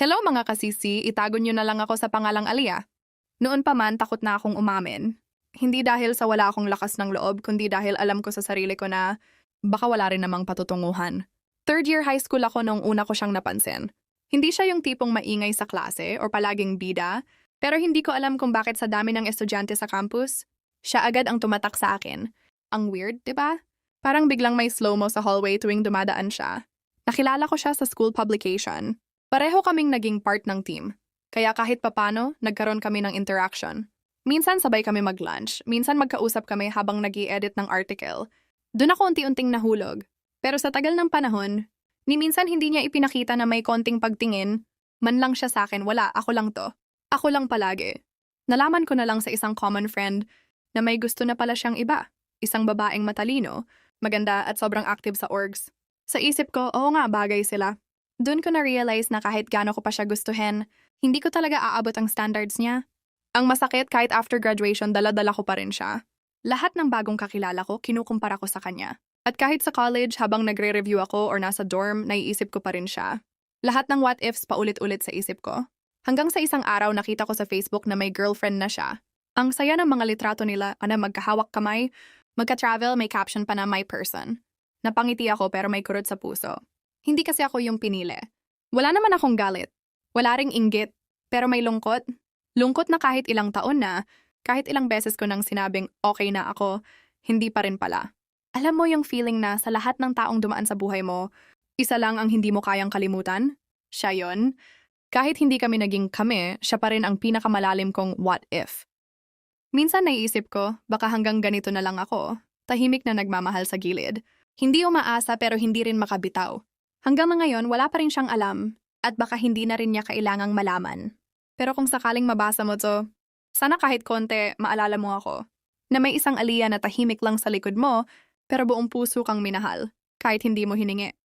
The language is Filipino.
Hello mga kasisi, itago nyo na lang ako sa pangalang Alia. Noon pa man, takot na akong umamin. Hindi dahil sa wala akong lakas ng loob, kundi dahil alam ko sa sarili ko na baka wala rin namang patutunguhan. Third year high school ako nung una ko siyang napansin. Hindi siya yung tipong maingay sa klase or palaging bida, pero hindi ko alam kung bakit sa dami ng estudyante sa campus, siya agad ang tumatak sa akin. Ang weird, di ba? Parang biglang may slow-mo sa hallway tuwing dumadaan siya. Nakilala ko siya sa school publication. Pareho kaming naging part ng team. Kaya kahit papano, nagkaroon kami ng interaction. Minsan sabay kami mag-lunch, minsan magkausap kami habang nag edit ng article. Doon ako unti-unting nahulog. Pero sa tagal ng panahon, ni minsan hindi niya ipinakita na may konting pagtingin, man lang siya sa akin, wala, ako lang to. Ako lang palagi. Nalaman ko na lang sa isang common friend na may gusto na pala siyang iba. Isang babaeng matalino, maganda at sobrang active sa orgs. Sa isip ko, oo nga, bagay sila. Doon ko na-realize na kahit gaano ko pa siya gustuhin, hindi ko talaga aabot ang standards niya. Ang masakit, kahit after graduation, dala-dala ko pa rin siya. Lahat ng bagong kakilala ko, kinukumpara ko sa kanya. At kahit sa college, habang nagre-review ako or nasa dorm, naiisip ko pa rin siya. Lahat ng what-ifs paulit-ulit sa isip ko. Hanggang sa isang araw nakita ko sa Facebook na may girlfriend na siya. Ang saya ng mga litrato nila, ana magkahawak kamay, magka-travel, may caption pa na my person. Napangiti ako pero may kurot sa puso. Hindi kasi ako yung pinili. Wala naman akong galit. Wala ring inggit. Pero may lungkot. Lungkot na kahit ilang taon na, kahit ilang beses ko nang sinabing okay na ako, hindi pa rin pala. Alam mo yung feeling na sa lahat ng taong dumaan sa buhay mo, isa lang ang hindi mo kayang kalimutan? Siya yon. Kahit hindi kami naging kami, siya pa rin ang pinakamalalim kong what if. Minsan naiisip ko, baka hanggang ganito na lang ako, tahimik na nagmamahal sa gilid. Hindi umaasa pero hindi rin makabitaw. Hanggang ngayon, wala pa rin siyang alam at baka hindi na rin niya kailangang malaman. Pero kung sakaling mabasa mo to, sana kahit konti maalala mo ako na may isang aliya na tahimik lang sa likod mo pero buong puso kang minahal kahit hindi mo hiningi.